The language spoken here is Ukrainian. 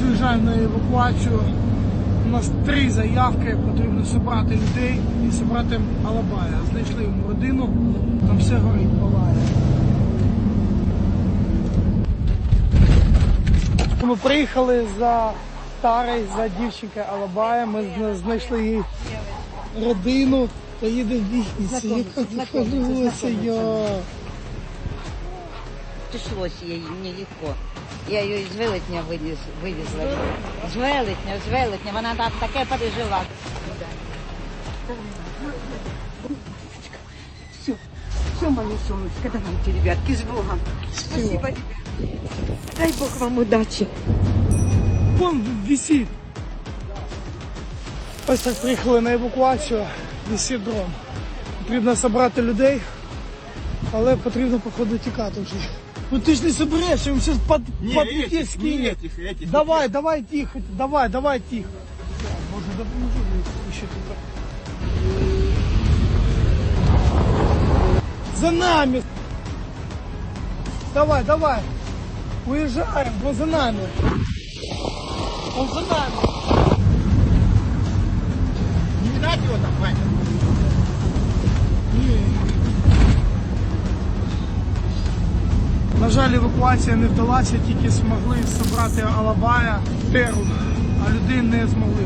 Зараз виїжджаємо на евакуацію. У нас три заявки, потрібно зібрати людей і зібрати Алабая. Знайшли йому родину, там все горить, палає. Ми приїхали за Тарою, за дівчинкою Алабая. Ми знайшли її родину та їде в бізнесі. Яка ти подивилася Пришлось ей нелегко. Я ее из велетня вынес, вывезла. З велетня, з велетня. Вона там таке пережила. Все, все, мои солнышко, давайте, ребятки, с Богом. Спасибо, ребят. Дай Бог вам удачи. Вон висить. Ось так приїхали на евакуацію, висить дрон. Потрібно зібрати людей, але потрібно, походу, тікати вже. Ну ти ж не соберешся, він зараз під, під людей скине. Давай, давай тихо, давай, давай тихо. Боже, допоможи мені ще тут. За нами. Давай, давай. Уезжаем, он за нами. Он за нами. Жаль, евакуація не вдалася, тільки змогли зібрати Алабая, Теру, а людей не змогли,